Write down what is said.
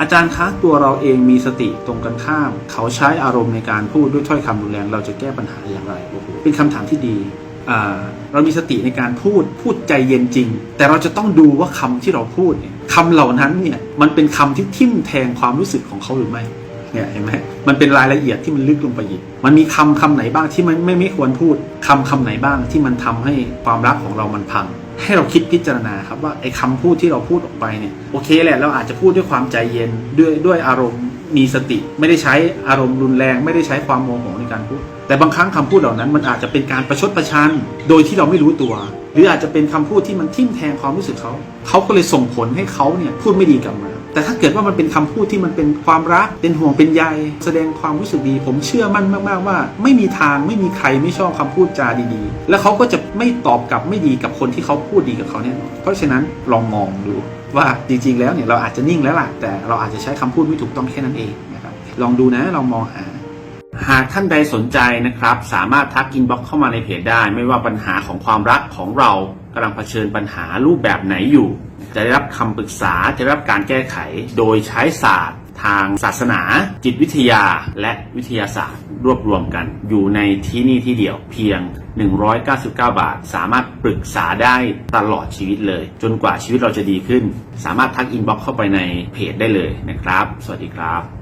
อาจารย์คะตัวเราเองมีสติตรงกันข้าม เขาใช้อารมณ์ในการพูดด้วยถ้อยคำรุนแรงเราจะแก้ปัญหาอย่างไรโอ้โหเป็นคำถามที่ดีเรามีสติในการพูดพูดใจเย็นจริง แต่เราจะต้องดูว่าคำที่เราพูดเนี่ยคำเหล่านั้นเนี่ยมันเป็นคำที่ทิ่มแทงความรู้สึกของเขาหรือไม่เนี่ยเห็นไหมมันเป็นรายละเอียดที่มันลึกลงไปอีก มันมีคำคำไหนบ้างที่มันไม่ไม่ควรพูดคำคำไหนบ้างที่มันทำให้ความรักของเรามันพัง ให้เราคิดพิจารณาครับว่าไอ้คำพูดที่เราพูดออกไปเนี่ยโอเคแหละเราอาจจะพูดด้วยความใจเย็นด้วยด้วยอารมณ์ มีสติ ไม่ได้ใช้อารมณ์รุนแรง ไม่ได้ใช้ความโมโหในการพูด แต่บางครั้งคำพูดเหล่านั้น มันอาจจะเป็นการประชดประชันโดยที่เราไม่รู้ตัว หรืออาจจะเป็นคำพูดที่มันทิ่มแทงความรู้สึกเขา เขาก็เลยส่งผลให้เขาเนี่ยพูดไม่ดีกลับมา แต่ถ้าเกิดว่ามันเป็นคำพูดที่มันเป็นความรัก เป็นห่วงเป็นใยแสดงความรู้สึกดี ผมเชื่อมั่นมากๆว่า ไม่มีทางไม่มีใครไม่ชอบคำพูดจาดีๆ แล้วเขาก็จะไม่ตอบกลับไม่ดีกับคนที่เขาพูดดีกับเขาแน่นอนเพราะฉะนั้นลองมองดู ว่าจริงๆแล้วเนี่ยเราอาจจะนิ่งแล้วล่ะแต่เราอาจจะใช้คำพูดไม่ถูกต้องแค่นั้นเองนะครับลองดูนะลองมองหาหากท่านใดสนใจนะครับ สามารถทักอินบ็อกเข้ามาในเพจได้ ไม่ว่าปัญหาของความรักของเรากำลังเผชิญปัญหารูปแบบไหนอยู่ จะได้รับคำปรึกษาจะได้รับการแก้ไข โดยใช้ศาสตร์ ทางศาสนา จิตวิทยาและวิทยาศาสตร์ รวบรวมกัน อยู่ในที่นี่ที่เดียวเพียง 199 บาท สามารถปรึกษาได้ตลอดชีวิตเลย จนกว่าชีวิตเราจะดีขึ้น สามารถทักอินบ็อกเข้าไปในเพจได้เลยนะครับ สวัสดีครับ